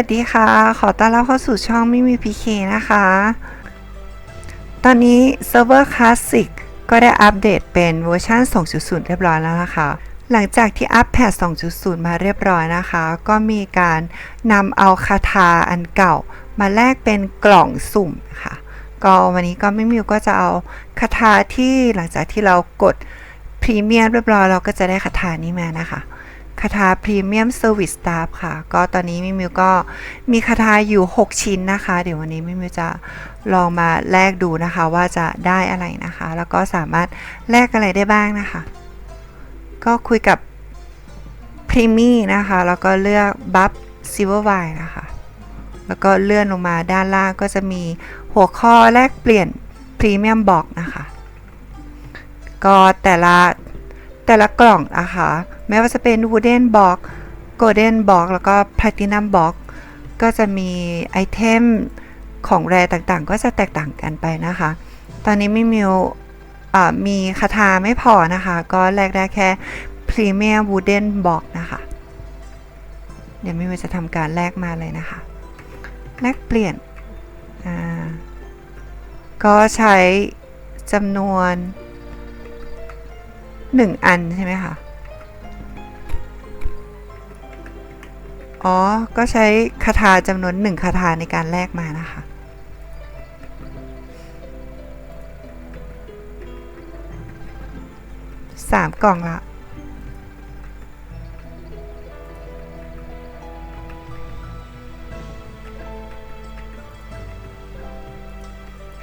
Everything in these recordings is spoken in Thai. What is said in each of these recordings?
วัสดีค่ะ ขอต้อนรับเข้าสู่ช่องไมิมีพีเคนะคะ ตอนนี้เซิร์ฟเวอร์คลาสสิกก็ได้อัปเดตเป็นเวอร์ชัน2.0 เรียบร้อยแล้วนะคะ หลังจากที่อัปแพท2.0 มาเรียบร้อยนะคะ ก็มีการนำเอาคาถาอันเก่า มาแลกเป็นกล่องสุ่มค่ะ ก็วันนี้ก็ไม่มิวก็จะเอาคาถาที่หลังจากที่เรากดพรีเมียมเรียบร้อยเราก็จะได้คาถานี้มานะคะ คาถาพรีเมียมเซอร์วิสสตาฟค่ะ ก็ตอนนี้มิมิวก็มีคาถาอยู่ 6 ชิ้นนะคะ เดี๋ยววันนี้มิมิวจะลองมาแลกดูนะคะว่าจะได้อะไรนะคะ แล้วก็สามารถแลกอะไรได้บ้างนะคะ ก็คุยกับพรีมี่นะคะ แล้วก็เลือกบัฟซิเวอร์ไวนะคะ แล้วก็เลื่อนลงมาด้านล่างก็จะมีหัวข้อแลกเปลี่ยนพรีเมียมบอกนะคะ ก็แต่ละแต่ละกล่องนะคะ ไม่ว่าจะเป็น Wooden Box Golden Box แล้วก็ Platinum Box ก็จะมีไอเทมของแรต่างๆ ก็จะแตกต่างกันไปนะคะ ตอนนี้มิมิวมีคาถาไม่พอนะคะ ก็แลกได้แค่ Premium Wooden Box นะคะ เดี๋ยวมิมิวจะทำการแลกมาเลยนะคะ แลกเปลี่ยน ก็ใช้จำนวนหนึ่งอันใช่ไหมคะ อ๋อ ก็ใช้คาถาจำนวนหนึ่งคาถาในการแลกมานะคะ สามกล่องละ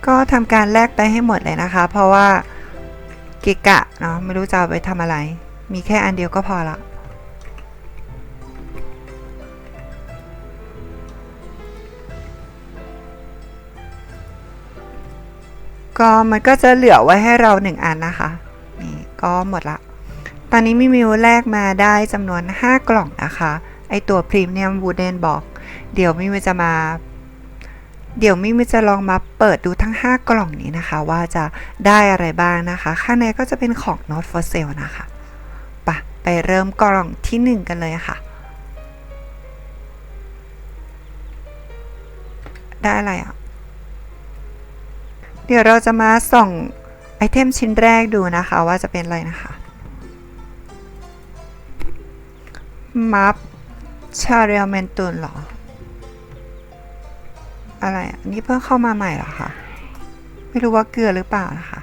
ก็ทำการแลกไปให้หมดเลยนะคะ เพราะว่าเกะกะเนาะไม่รู้จะเอาไปทำอะไร มีแค่อันเดียวก็พอละ ก็มันก็จะเหลือไว้ให้เราหนึ่งอันนะคะนี่ก็หมดละ ตอนนี้มิมิวแลกมาได้จำนวน 5 กล่องนะคะ ไอตัวพรีเมียมวูเดนบอก เดี๋ยวมิมิวจะมา เดี๋ยวมิมิวจะลองมาเปิดดูทั้ง 5 กล่องนี้นะคะ ว่าจะได้อะไรบ้างนะคะ ข้างในก็จะเป็นของ not for sale นะคะไปะไปเริ่มกล่องที่ 1 กันเลยค่ะ ได้อะไรอะ เดี๋ยวเราจะมาส่องไอเทมชิ้นแรกดูนะคะว่าจะเป็นอะไรนะคะมัฟชาเรียลเมนตุนเหรอ อะไรอะนี่เพิ่งเข้ามาใหม่เหรอคะไม่รู้ว่าเกลือหรือเปล่านะคะ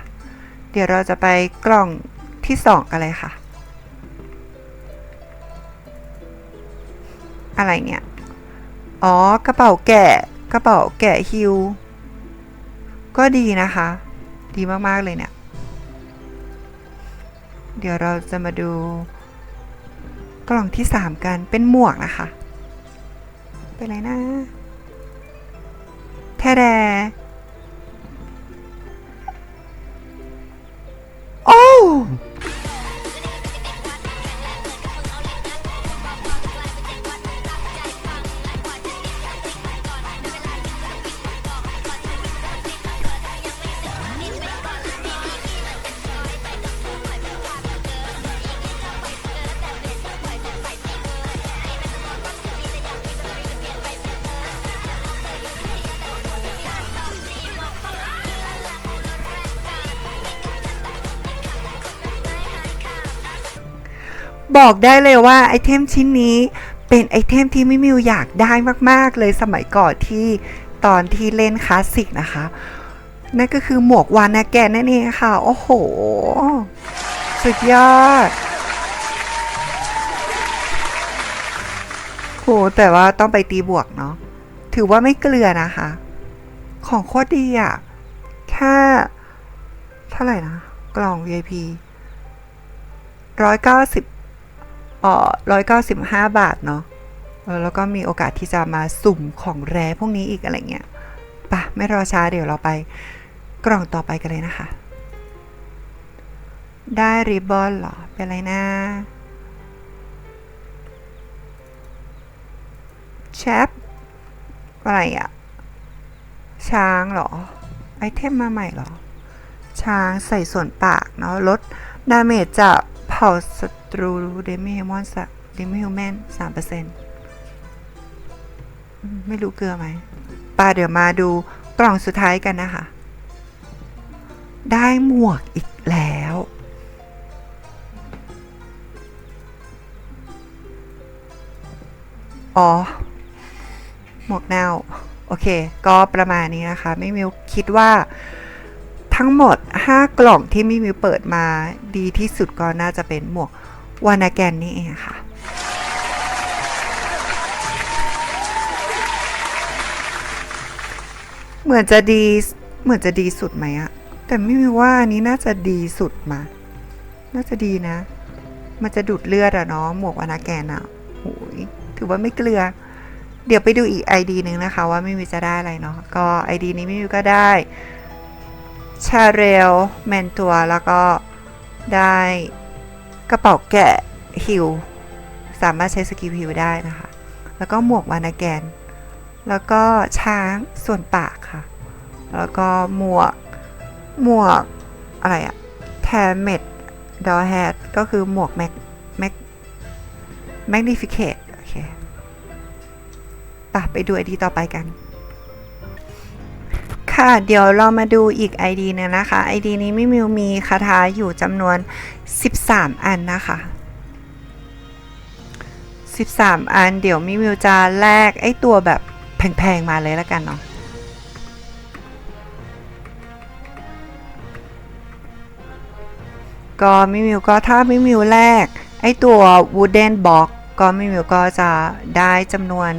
เดี๋ยวเราจะไปกล่องที่สองกันเลยค่ะ อะไรเนี่ย อ๋อกระเป๋าแกะกระเป๋าแกะฮิว ก็ดีนะคะ ดีมาก ๆ เลยเนี่ย เดี๋ยวเราจะมาดู กล่องที่ 3 กันเป็นหมวกนะคะ เป็นอะไรนะแท้แด บอกได้เลยว่าไอเทมชิ้นนี้เป็นไอเทมที่มิมิวอยากได้มาก ๆ เลยสมัยก่อนที่ตอนที่เล่นคลาสสิกนะคะ นั่นก็คือหมวกวานาแกนนั่นเองค่ะ โอ้โห สุดยอดโหแต่ว่าต้องไปตีบวกเนาะถือว่าไม่เกลือนะคะ ของโคตรดีอะ่ะแค่เท่าไหร่นะ กล่อง VIP ร้อย เอ่อร้อยเก้าสิบห้าบาทเนาะแล้วก็มีโอกาสที่จะมาสุ่มของแรพวกนี้อีกอะไรเงี้ยปะไม่รอช้าเดี๋ยวเราไปกล่องต่อไปกันเลยนะคะ ได้ริบบอนเหรอ เป็นอะไรนะ แชปอะไรอะช้างเหรอ ไอเทมมาใหม่เหรอ ช้างใส่ส่วนปากเนาะลดดาเมจจาก ผ่าศัตรูเดมิเฮมอนสเดมิเฮแมนสามเปอร์เซ็นต์ไม่รู้เกลือไหมป้าเดี๋ยวมาดูกล่องสุดท้ายกันนะคะ ได้หมวกอีกแล้ว อ๋อ หมวกแนวโอเค ก็ประมาณนี้นะคะ ไม่มิวคิดว่า ทั้งหมด 5 กล่องที่มิมิวเปิดมาดีที่สุดก็น่าจะเป็นหมวกวานาแกนนี่เองค่ะ เหมือนจะดีเหมือนจะดีสุดไหมอะแต่ไม่มีว่าอันนี้น่าจะดีสุดมา น่าจะดีนะ มันจะดูดเลือดอะเนาะหมวกวานาแกนอะโอ้ยถือว่าไม่เกลือ เดี๋ยวไปดูอีก ID หนึ่งนะคะ ว่าไม่มีจะได้อะไรเนาะก็ ID นี้ไม่มีก็ได้ ชาเรลแมนตัวแล้วก็ได้กระเป๋าแกะฮิวสามารถใช้สกิลฮิวได้นะคะ แล้วก็หมวกวานาแกน แล้วก็ช้างส่วนปากค่ะ แล้วก็หมวกหมวกอะไรอะแทมเมดดอแฮดก็คือหมวกแม็กแม็กแมกนิฟิเคตโอเคปะไปดูไอดีต่อไปกัน ค่ะ เดี๋ยวเรามาดูอีก ID หนึงนะคะ ID นี้มิมิวมีคาถาอยู่จำนวน 13 อันนะคะ 13 อัน เดี๋ยวมิมิวจะแลกไอ้ตัวแบบแพงๆมาเลยแล้วกันเนาะก็มิมิวก็ถ้ามิมิวแลกไอ้ตัว wooden box ก็มิมิวก็จะได้จำนวน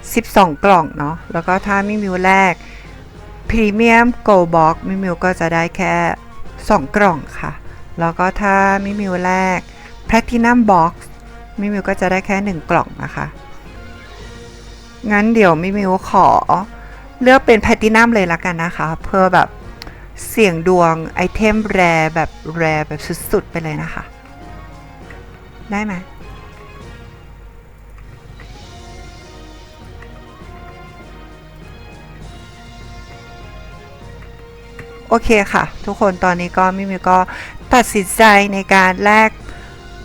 12 กล่องเนาะแล้วก็ถ้ามิมิวแลก Premium Gold Box มิมิวก็จะได้แค่ 2 กล่องค่ะ แล้วก็ถ้ามิมิวแลก Platinum Box มิมิวก็จะได้แค่ 1 กล่องนะคะ งั้นเดี๋ยวมิมิวขอเลือกเป็น Platinum เลยละกันนะคะ เพื่อแบบเสี่ยงดวงไอเทมแรแบบแรแบบสุดๆ ไปเลยนะคะ ได้ไหม โอเคค่ะ ทุกคนตอนนี้ก็มิมิวก็ตัดสินใจในการแลก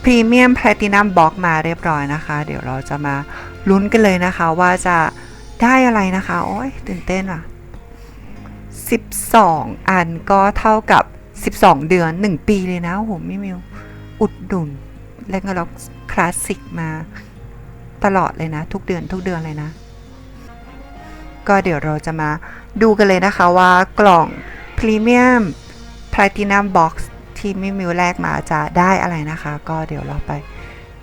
พรีเมียมแพลตินัมบล็อกมาเรียบร้อยนะคะ เดี๋ยวเราจะมาลุ้นกันเลยนะคะ ว่าจะได้อะไรนะคะ โอ้ยตื่นเต้นอะ 12 อันก็เท่ากับ 12 เดือน 1 ปีเลยนะโอ้โหมิมิวอุดหนุนเล่นกันล็อกคลาสสิกมาตลอดเลยนะ ทุกเดือนทุกเดือนเลยนะ ก็เดี๋ยวเราจะมาดูกันเลยนะคะว่ากล่อง พรีเมียมแพลตินัมบ็อกซ์ที่มิมิวแรกมาจะได้อะไรนะคะ ก็เดี๋ยวเราไป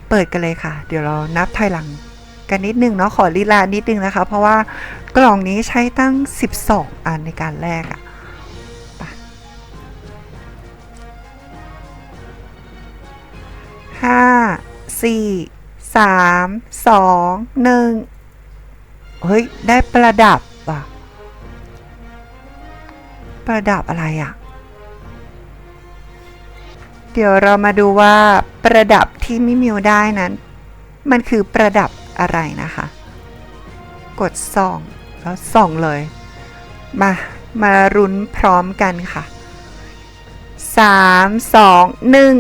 เปิดกันเลยค่ะ เดี๋ยวเรานับถอยหลังกันนิดนึงเนาะขอลีลานิดนึงนะคะ เพราะว่ากล่องนี้ใช้ตั้ง 12 อันในการแลกอะห้าสี่สามสองหนึ่งเฮ้ย ได้ประดับว่ะ ประดับอะไรอะ่ะ เดี๋ยวเรามาดูว่าประดับที่มิมิวได้นั้น มันคือประดับอะไรนะคะ กดส่องแล้วส่องเลย มามารุนพร้อมกันค่ะสามสองหนึ่ง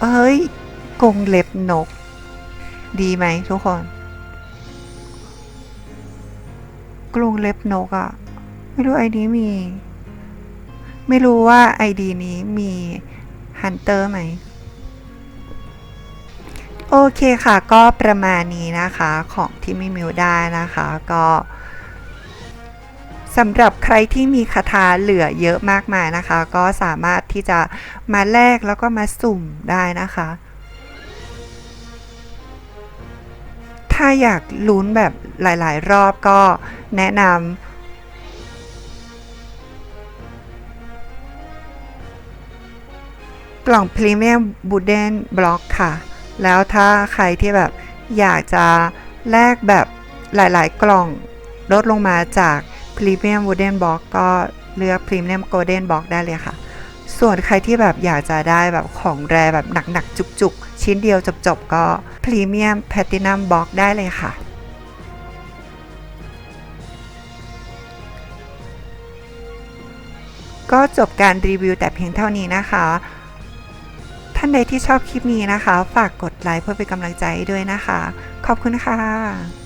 เฮ้ยกงเล็บนก ดีไหมทุกคนกรงเล็บนกอะ่ะ ไม่รู้ไอ้นี้มี ไม่รู้ว่า ID นี้มีฮันเตอร์ไหม โอเคค่ะ ก็ประมาณนี้นะคะของที่มิมิวได้นะคะ ก็สำหรับใครที่มีคาถาเหลือเยอะมากมายนะคะ ก็สามารถที่จะมาแลกแล้วก็มาสุ่มได้นะคะ ถ้าอยากลุ้นแบบหลาย ๆ รอบก็แนะนำ กล่องพรีเมียมบูเดนบล็อกค่ะ แล้วถ้าใครที่แบบอยากจะแลกแบบหลายๆ กล่องลดลงมาจากพรีเมียมบูเดนบล็อกก็เลือกพรีเมียมโกลเด้นบล็อกได้เลยค่ะ ส่วนใครที่แบบอยากจะได้แบบของแรแบบหนัก ๆ จุก ๆ ชิ้นเดียวจบ ๆ ก็พรีเมียมแพลตินัมบล็อกได้เลยค่ะก็จบการรีวิวแต่เพียงเท่านี้นะคะ ท่านใดที่ชอบคลิปนี้นะคะ ฝากกดไลค์เพื่อเป็นกำลังใจด้วยนะคะ ขอบคุณค่ะ